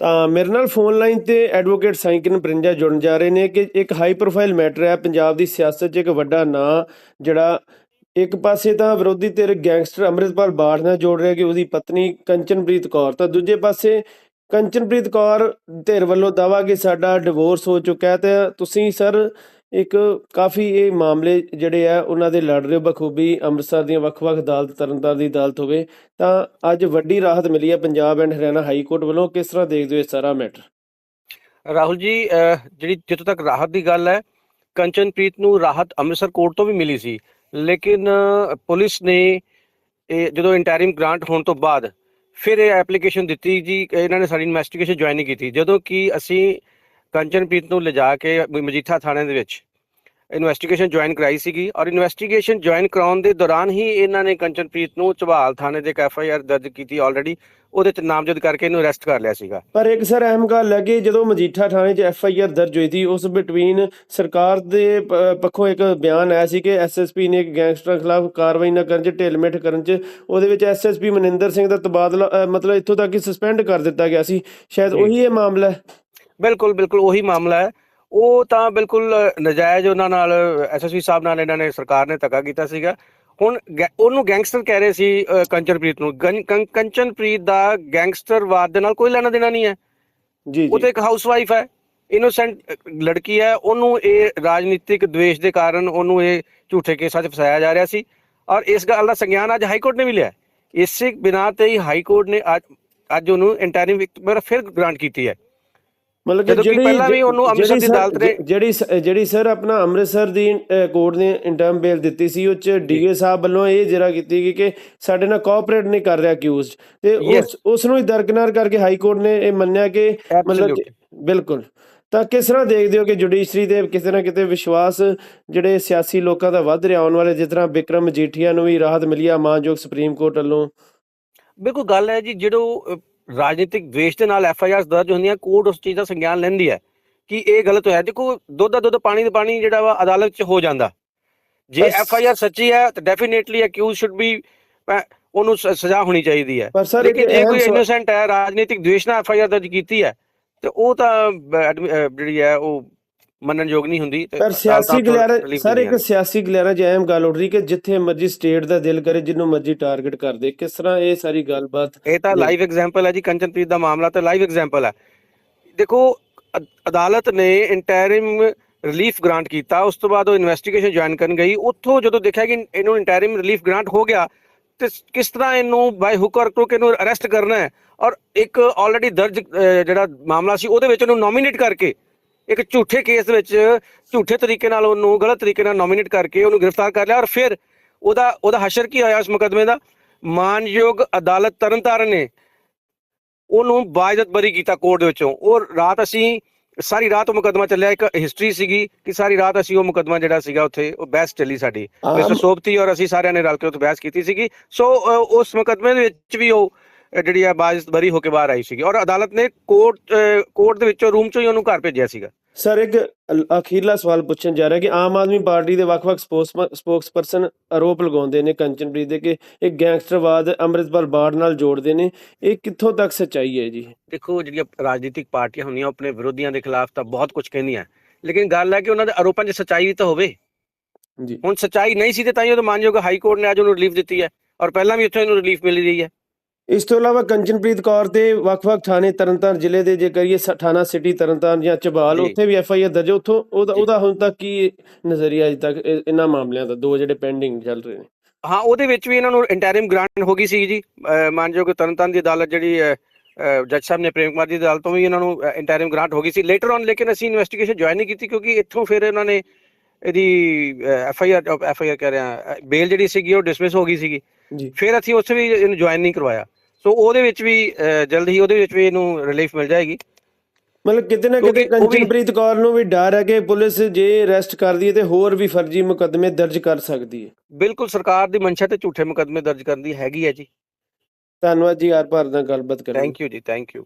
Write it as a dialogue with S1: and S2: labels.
S1: ਤਾਂ ਮੇਰੇ ਨਾਲ ਫੋਨ ਲਾਈਨ ਤੇ ਐਡਵੋਕੇਟ ਸਾਈਕਨ ਪ੍ਰਿੰਜਾ ਜੁੜਨ ਜਾ ਰਹੇ ਨੇ ਕਿ ਇੱਕ ਹਾਈ ਪ੍ਰੋਫਾਈਲ ਮੈਟਰ ਹੈ, ਪੰਜਾਬ ਦੀ ਸਿਆਸਤ 'ਚ ਇੱਕ ਵੱਡਾ ਨਾਂ ਜਿਹੜਾ ਇੱਕ ਪਾਸੇ ਤਾਂ ਵਿਰੋਧੀ ਧਿਰ ਗੈਂਗਸਟਰ ਅੰਮ੍ਰਿਤਪਾਲ ਬਾੜ ਨਾਲ ਜੋੜ ਰਿਹਾ ਕਿ ਉਹਦੀ ਪਤਨੀ ਕੰਚਨਪ੍ਰੀਤ ਕੌਰ, ਤਾਂ ਦੂਜੇ ਪਾਸੇ ਕੰਚਨਪ੍ਰੀਤ ਕੌਰ ਧਿਰ ਵੱਲੋਂ ਦਾਵਾ ਕਿ ਸਾਡਾ ਡਿਵੋਰਸ ਹੋ ਚੁੱਕਾ ਹੈ, ਤੇ ਤੁਸੀਂ ਸਰ ਇੱਕ ਕਾਫੀ ਇਹ ਮਾਮਲੇ ਜਿਹੜੇ ਆ, ਉਹਨਾਂ ਦੇ ਲੜ ਰਹੇ ਹੋ ਬਖੂਬੀ, ਅੰਮ੍ਰਿਤਸਰ ਦੀਆਂ ਵੱਖ-ਵੱਖ ਅਦਾਲਤ, ਤਰਨਤਾਰਨ ਦੀ ਅਦਾਲਤ ਹੋਵੇ, ਤਾਂ ਅੱਜ ਵੱਡੀ ਰਾਹਤ ਮਿਲੀ ਹੈ Punjab and Haryana high court ਵੱਲੋਂ। ਕਿਸ ਤਰ੍ਹਾਂ ਦੇਖਦੇ ਹੋ ਇਹ ਸਾਰਾ ਮੈਟਰ?
S2: ਰਾਹੁਲ ਜੀ ਜਿਹੜੀ ਜਿੱਥੋਂ ਤੱਕ ਰਾਹਤ ਦੀ ਗੱਲ ਹੈ, ਕੰਚਨਪ੍ਰੀਤ ਨੂੰ ਰਾਹਤ ਅੰਮ੍ਰਿਤਸਰ ਕੋਰਟ ਤੋਂ ਵੀ ਮਿਲੀ ਸੀ। ਲੇਕਿਨ, ਪੁਲਿਸ ਨੇ ਇਹ ਜਦੋਂ ਇੰਟਰਿਮ ਗ੍ਰਾਂਟ ਹੋਣ ਤੋਂ ਬਾਅਦ ਫਿਰ ਇਹ ਐਪਲੀਕੇਸ਼ਨ ਦਿੱਤੀ ਜੀ, ਇਹਨਾਂ ਨੇ ਸਾਡੀ ਇਨਵੈਸਟੀਗੇਸ਼ਨ ਜੁਆਇਨ ਨਹੀਂ ਕੀਤੀ। ਜਦੋਂ ਕਿ ਅਸੀਂ ਕੰਚਨਪ੍ਰੀਤ ਨੂੰ ਲਿਜਾ ਕੇ ਮਜੀਠਾ ਥਾਣੇ ਦੇ ਵਿੱਚ ਇਨਵੈਸਟੀਗੇਸ਼ਨ ਜੁਆਇਨ ਕਰਾਈ ਸੀਗੀ ਔਰ ਇਨਵੈਸਟੀਗੇਸ਼ਨ ਜੁਆਇਨ ਕਰਾਉਣ ਦੇ ਦੌਰਾਨ ਹੀ ਇਹਨਾਂ ਨੇ ਕੰਚਨਪ੍ਰੀਤ ਨੂੰ ਝਬਾਲ ਥਾਣੇ ਦੇ ਐਫ ਆਈ ਆਰ ਦਰਜ ਕੀਤੀ ਆਲਰੇਡੀ ਉਹਦੇ ਚ ਨਾਮਜ਼ਦ ਕਰਕੇ ਇਹਨੂੰ ਅਰੈਸਟ ਕਰ ਲਿਆ ਸੀਗਾ।
S1: ਪਰ ਇੱਕ ਸਰ ਅਹਿਮ ਗੱਲ ਹੈ ਕਿ ਜਦੋਂ ਮਜੀਠਾ ਥਾਣੇ 'ਚ ਐਫ ਆਈ ਆਰ ਦਰਜ ਹੋਈ ਸੀ ਉਸ ਬਿਟਵੀਨ ਸਰਕਾਰ ਦੇ ਪ- ਪੱਖੋਂ ਇੱਕ ਬਿਆਨ ਆਇਆ ਸੀ ਕਿ ਐਸਐਸਪੀ ਨੇ ਇੱਕ ਗੈਂਗਸਟਰਾਂ ਖਿਲਾਫ ਕਾਰਵਾਈ ਨਾ ਕਰਨ 'ਚ ਢਿੱਲ-ਮਿੱਠ ਕਰਨ 'ਚ ਉਹਦੇ ਵਿੱਚ ਐਸਐਸਪੀ ਮਨਿੰਦਰ ਸਿੰਘ ਦਾ ਤਬਾਦਲਾ ਮਤਲਬ ਇੱਥੋਂ ਤੱਕ ਕਿ ਸਸਪੈਂਡ ਕਰ ਦਿੱਤਾ ਗਿਆ ਸੀ। ਸ਼ਾਇਦ। ਉਹੀ ਇਹ ਮਾਮਲਾ ਹੈ।
S2: ਬਿਲਕੁਲ ਬਿਲਕੁਲ ਉਹੀ ਮਾਮਲਾ ਹੈ। ਉਹ ਤਾਂ ਬਿਲਕੁਲ ਨਜਾਇਜ਼ ਉਹਨਾਂ ਨਾਲ ਐਸਐਸਪੀ ਸਾਹਿਬ ਨਾਲ ਇਹਨਾਂ ਨੇ ਸਰਕਾਰ ਨੇ ਧੱਕਾ ਕੀਤਾ ਸੀਗਾ। ਹੁਣ ਉਹਨੂੰ ਗੈਂਗਸਟਰ ਕਹਿ ਰਹੇ ਸੀ ਕੰਚਨਪ੍ਰੀਤ ਨੂੰ। ਕੰਚਨਪ੍ਰੀਤ ਦਾ ਗੈਂਗਸਟਰਵਾਦ ਦੇ ਨਾਲ ਕੋਈ ਲੈਣਾ ਦੇਣਾ ਨਹੀਂ ਹੈ।
S1: ਜੀ
S2: ਉਹ ਤਾਂ ਇੱਕ ਹਾਊਸਵਾਈਫ ਹੈ। ਇਨੋਸੈਂਟ ਲੜਕੀ ਹੈ। ਉਹਨੂੰ ਇਹ ਰਾਜਨੀਤਿਕ ਦਵੇਸ਼ ਦੇ ਕਾਰਨ ਉਹਨੂੰ ਇਹ ਝੂਠੇ ਕੇਸਾਂ 'ਚ ਫਸਾਇਆ ਜਾ ਰਿਹਾ ਸੀ। ਔਰ ਇਸ ਗੱਲ ਦਾ ਸੰਗਿਆਨ ਅੱਜ ਹਾਈ ਕੋਰਟ ਨੇ ਵੀ ਲਿਆ ਇਸੇ ਬਿਨਾਂ ਤੇ ਹੀ ਹਾਈ ਕੋਰਟ ਨੇ ਅੱਜ ਅੱਜ ਉਹਨੂੰ ਇੱਕ ਵਾਰ ਫਿਰ ਗ੍ਰਾਂਟ ਕੀਤੀ ਹੈ।
S1: ਮਤਲਬ
S2: ਕਿ ਪਹਿਲਾਂ ਵੀ ਉਹਨੂੰ ਅੰਮ੍ਰਿਤਸਰ ਦੀ
S1: ਜਿਹੜੀ
S2: ਅਦਾਲਤ ਨੇ-
S1: ਜਿਹੜੀ ਜਿਹੜੀ ਸਰ ਆਪਣਾ ਅੰਮ੍ਰਿਤਸਰ ਦੀ ਕੋਰਟ ਨੇ ਇੰਟਰਮ ਬੇਲ ਦਿੱਤੀ ਸੀ ਉਹ ਚ ਡੀਏ ਸਾਹਿਬ ਵੱਲੋਂ ਇਹ ਜਿਹੜਾ ਕੀਤੀ ਗਈ ਕਿ ਸਾਡੇ ਨਾਲ ਕੋਆਪਰੇਟ ਨਹੀਂ ਕਰ ਰਿਹਾ ਅਕਿਊਜ਼ਡ ਤੇ ਉਸ. ਉਸ ਨੂੰ ਹੀ ਦਰਕਨਾਰ ਕਰਕੇ ਹਾਈ ਕੋਰਟ ਨੇ ਇਹ ਮੰਨਿਆ ਕਿ ਮਤਲਬ ਬਿਲਕੁਲ। ਤਾਂ ਕਿਸ ਤਰ੍ਹਾਂ ਦੇਖਦੇ ਹੋ ਕਿ ਜੁਡੀਸ਼ਰੀ ਦੇ ਕਿਤੇ ਨਾ ਕਿਤੇ ਵਿਸ਼ਵਾਸ ਜਿਹੜੇ ਸਿਆਸੀ ਲੋਕਾਂ ਦਾ ਵੱਧ ਰਿਹਾ ਆਉਣ ਵਾਲੇ ਜਿਸ ਤਰ੍ਹਾਂ ਵਿਕਰਮ ਮਜੀਠੀਆ ਨੂੰ ਵੀ ਰਾਹਤ ਮਿਲੀ ਆ ਮਾਨਯੋਗ ਸੁਪਰੀਮ ਕੋਰਟ ਵੱਲੋਂ?
S2: ਬਿਲਕੁਲ ਗੱਲ ਹੈ ਜੀ ਜਿਹੜੋ ਰਾਜਨੀਤਿਕ ਦਵੇਸ਼ ਦੇ ਨਾਲ ਐਫ ਆਈ ਦਰਜ ਹੁੰਦੀਆਂ ਕੋਰਟ ਉਸ ਚੀਜ਼ ਦਾ ਸੰਗਿਆਨ ਲੈਂਦੀ ਹੈ ਕਿ ਇਹ ਗਲਤ ਹੋਇਆ। ਦੇਖੋ ਦੁੱਧ ਦਾ ਦੁੱਧ ਪਾਣੀ ਦਾ ਪਾਣੀ ਜਿਹੜਾ ਵਾ ਅਦਾਲਤ 'ਚ ਹੋ ਜਾਂਦਾ। ਜੇ ਐਫ ਆਈ ਆਰ ਸੱਚੀ ਹੈ ਤਾਂ ਡੈਫੀਨੇਟਲੀ ਅਕਿਊਜ਼ ਸ਼ੁੱਡ ਬੀ ਉਹਨੂੰ ਸਜ਼ਾ ਹੋਣੀ ਚਾਹੀਦੀ ਹੈ। ਲੇਕਿਨ ਜੇ ਕੋਈ ਇਨੋਸੈਂਟ ਹੈ ਰਾਜਨੀਤਿਕ ਦਵੇਸ਼ ਨਾਲ ਐਫ ਆਈ ਆਰ ਦਰਜ ਕੀਤੀ ਹੈ ਤੇ ਉਹ ਤਾਂ ਜਿਹੜੀ ਹੈ ਉਹ ਮੰਨਣਯੋਗ ਨਹੀਂ ਹੁੰਦੀ
S1: ਪਰ ਸਿਆਸੀ ਗਲਿਆਰਾ ਸਰ ਇੱਕ। ਸਿਆਸੀ ਗਲਿਆਰਾ ਅਹਿਮ ਗੱਲ ਉੱਠ ਰਹੀ ਕਿ ਜਿੱਥੇ ਮਰਜ਼ੀ ਸਟੇਟ ਦਾ ਦਿਲ ਕਰੇ ਜਿਹਨੂੰ ਮਰਜ਼ੀ ਟਾਰਗੇਟ ਕਰ ਦੇ ਕਿਸ ਤਰ੍ਹਾਂ ਇਹ ਸਾਰੀ ਗੱਲਬਾਤ
S2: ਇਹ ਤਾਂ। ਲਾਈਵ ਐਗਜ਼ਾਮਪਲ ਹੈ ਜੀ ਕੰਚਨਪ੍ਰੀਤ ਦਾ ਮਾਮਲਾ ਤਾਂ ਲਾਈਵ ਐਗਜ਼ਾਮਪਲ ਹੈ ਦੇਖੋ ਅਦ- ਅਦਾਲਤ ਨੇ ਇੰਟਰਿਮ ਰਿਲੀਫ ਗ੍ਰਾਂਟ ਕੀਤਾ ਉਸ ਤੋਂ ਬਾਅਦ ਉਹ ਇਨਵੈਸਟੀਗੇਸ਼ਨ ਜੁਆਇਨ ਕਰਨ ਗਈ ਉੱਥੋਂ ਜਦੋਂ ਦੇਖਿਆ ਕਿ ਇਹਨੂੰ ਇੰਟਰਿਮ ਰਿਲੀਫ ਗ੍ਰਾਂਟ ਹੋ ਗਿਆ ਤੇ ਕਿਸ ਤਰ੍ਹਾਂ ਇਹਨੂੰ ਬਾਈ ਹੁੱਕ ਔਰ ਕ੍ਰੁਕ ਇਹਨੂੰ ਅਰੈਸਟ ਕਰਨਾ ਹੈ ਔਰ ਇੱਕ ਆਲਰੇਡੀ ਦਰਜ ਜਿਹੜਾ ਮਾਮਲਾ ਸੀ ਉਹਦੇ ਵਿੱਚ ਉਹਨੂੰ ਨੋਮੀਨੇਟ ਕਰਕੇ ਇੱਕ ਝੂਠੇ ਕੇਸ ਵਿੱਚ ਝੂਠੇ ਤਰੀਕੇ ਨਾਲ ਉਹਨੂੰ ਗਲਤ ਤਰੀਕੇ ਨਾਲ ਨੋਮੀਨੇਟ ਕਰਕੇ ਉਹਨੂੰ ਗ੍ਰਿਫਤਾਰ ਕਰ ਲਿਆ ਔਰ ਫਿਰ ਉਹਦਾ ਉਹਦਾ ਹਸ਼ਰ ਕੀ ਹੋਇਆ ਉਸ ਮੁਕਦਮੇ ਦਾ? ਮਾਨਯੋਗ ਅਦਾਲਤ ਤਰਨਤਾਰਨ ਨੇ ਉਹਨੂੰ ਬਾਇਜ਼ਤ ਬਰੀ ਕੀਤਾ ਕੋਰਟ ਦੇ ਵਿੱਚੋਂ। ਉਹ ਰਾਤ ਅਸੀਂ ਸਾਰੀ ਰਾਤ ਉਹ ਮੁਕਦਮਾ ਚੱਲਿਆ ਇੱਕ ਹਿਸਟਰੀ ਸੀਗੀ ਕਿ ਸਾਰੀ ਰਾਤ ਅਸੀਂ ਉਹ ਮੁਕਦਮਾ ਜਿਹੜਾ ਸੀਗਾ ਉੱਥੇ ਉਹ ਬਹਿਸ ਚੱਲੀ ਸਾਡੀ। ਮਿਸਟਰ ਸੋਪਤੀ ਔਰ ਅਸੀਂ ਸਾਰਿਆਂ ਨੇ ਰਲ ਕੇ ਉੱਥੇ ਬਹਿਸ ਕੀਤੀ ਸੀਗੀ। ਸੋ ਉਸ ਮੁਕਦਮੇ ਦੇ ਵਿੱਚ ਵੀ ਉਹ ਜਿਹੜੀ ਆ ਬਾਇਜ਼ਤ ਬਰੀ ਹੋ ਕੇ ਬਾਹਰ ਆਈ ਸੀਗੀ ਔਰ ਅਦਾਲਤ ਨੇ ਕੋਰਟ ਕੋਰਟ ਦੇ ਵਿੱਚੋਂ ਰੂਮ ਚੋਂ ਹੀ ਉਹਨੂੰ ਘਰ ਭੇਜਿਆ ਸੀਗਾ।
S1: ਸਰ ਇੱਕ ਅਖੀਰਲਾ ਸਵਾਲ ਪੁੱਛਣ ਜਾ ਰਿਹਾ ਕਿ ਆਮ ਆਦਮੀ ਪਾਰਟੀ ਦੇ ਵੱਖ-ਵੱਖ ਸਪੋਕਸਪਰਸਨ ਆਰੋਪ ਲਗਾਉਂਦੇ ਨੇ ਕੰਚਨਪ੍ਰੀਤ ਦੇ ਕਿ ਇਹ ਗੈਂਗਸਟਰਵਾਦ ਅੰਮ੍ਰਿਤਪਾਲ ਬਾੜ ਨਾਲ ਜੋੜਦੇ ਨੇ। ਇਹ ਕਿੱਥੋਂ ਤੱਕ ਸੱਚਾਈ ਹੈ ਜੀ?
S2: ਦੇਖੋ ਜਿਹੜੀਆਂ ਰਾਜਨੀਤਿਕ ਪਾਰਟੀਆਂ ਹੁੰਦੀਆਂ ਆਪਣੇ ਵਿਰੋਧੀਆਂ ਦੇ ਖਿਲਾਫ ਤਾਂ ਬਹੁਤ ਕੁਝ ਕਹਿੰਦੀਆਂ। ਲੇਕਿਨ ਗੱਲ ਹੈ ਕਿ ਉਹਨਾਂ ਦੇ ਆਰੋਪਾਂ 'ਚ ਸੱਚਾਈ ਵੀ ਤਾਂ ਹੋਵੇ।
S1: ਜੀ।
S2: ਹੁਣ ਸੱਚਾਈ ਨਹੀਂ ਸੀ ਤੇ ਤਾਂ ਹੀ ਉਹ ਮਾਨਯੋਗ ਹਾਈ ਕੋਰਟ ਨੇ ਅੱਜ ਉਹਨੂੰ ਰਿਲੀਫ ਦਿੱਤੀ ਹੈ। ਔਰ ਪਹਿਲਾਂ ਵੀ ਉੱਥੋਂ ਇਹਨੂੰ ਰਿਲੀਫ ਮਿਲ ਰਹੀ ਹੈ।
S1: ਇਸ ਤੋਂ ਇਲਾਵਾ ਕੰਚਨਪ੍ਰੀਤ ਕੌਰ ਤੇ ਵੱਖ-ਵੱਖ ਥਾਣੇ ਤਰਨਤਾਰਨ ਜ਼ਿਲ੍ਹੇ ਦੇ ਜੇ ਕਰੀਏ ਥਾਣਾ ਸਿਟੀ ਤਰਨਤਾਰਨ ਜਾਂ ਚਬਾਲ। ਉੱਥੇ ਵੀ ਐਫ ਆਈ ਆਰ ਦਰਜ। ਉੱਥੋਂ ਉਹਦਾ। ਉਹਦਾ ਹੁਣ ਤੱਕ ਕੀ ਨਜ਼ਰੀਆ ਅਜੇ ਤੱਕ ਇਹ- ਇਹਨਾਂ ਮਾਮਲਿਆਂ ਦਾ ਦੋ ਜਿਹੜੇ ਪੈਂਡਿੰਗ ਚੱਲ ਰਹੇ ਨੇ
S2: ਹਾਂ ਉਹਦੇ ਵਿੱਚ ਵੀ ਇਹਨਾਂ ਨੂੰ ਇੰਟਰਿਮ ਗ੍ਰਾਂਟ ਹੋ ਗਈ ਸੀ ਜੀ ਮਾਨਯੋਗ ਤਰਨਤਾਰਨ ਦੀ ਅਦਾਲਤ ਜਿਹੜੀ ਜੱਜ ਸਾਹਿਬ ਨੇ ਪ੍ਰੇਮ ਕੁਮਾਰ ਦੀ ਅਦਾਲਤ ਤੋਂ ਵੀ ਇਹਨਾਂ ਨੂੰ ਇੰਟਰਿਮ ਗ੍ਰਾਂਟ ਹੋ ਗਈ ਸੀ ਲੇਟਰ ਔਨ ਲੇਕਿਨ ਅਸੀਂ ਇਨਵੈਸਟੀਗੇਸ਼ਨ ਜੁਆਇਨ ਨਹੀਂ ਕੀਤੀ ਕਿਉਂਕਿ ਇੱਥੋਂ ਫਿਰ ਇਹਨਾਂ ਨੇ ਇਹਦੀ F I R F I R ਕਹਿ ਰਿਹਾ ਬੇਲ ਜਿਹੜੀ ਸੀਗੀ ਉਹ ਡਿਸਮਿਸ ਹੋ ਗਈ ਸੀਗੀ ਫਿਰ ਅਸੀਂ ਉੱਥੇ ਵੀ ਇਹਨੂੰ ਜੁਆਇਨ ਨਹੀਂ ਕਰਵਾਇਆ। ਸੋ ਉਹਦੇ ਵਿੱਚ ਵੀ ਜਲਦ ਹੀ ਉਹਦੇ ਵਿੱਚ ਵੀ ਇਹਨੂੰ ਰਿਲੀਫ ਮਿਲ ਜਾਏਗੀ।
S1: ਮਤਲਬ ਕਿਤੇ ਨਾ ਕਿਤੇ ਕੰਚਨਪ੍ਰੀਤ ਕੌਰ ਨੂੰ ਵੀ ਡਰ ਹੈ ਕਿ ਪੁਲਿਸ ਜੇ ਅਰੈਸਟ ਕਰਦੀ ਹੈ ਤੇ ਹੋਰ ਵੀ ਫਰਜ਼ੀ ਮੁਕੱਦਮੇ ਦਰਜ ਕਰ ਸਕਦੀ ਹੈ।
S2: ਬਿਲਕੁਲ ਸਰਕਾਰ ਦੀ ਮਨਸ਼ਾ ਤੇ ਝੂਠੇ ਮੁਕੱਦਮੇ ਦਰਜ ਕਰਨ ਦੀ ਹੈਗੀ ਹੈ ਜੀ।
S1: ਧੰਨਵਾਦ ਜੀ ਆਰ ਭਾਰ ਨਾਲ ਗੱਲਬਾਤ ਕਰਨ।
S2: Thank you ji thank you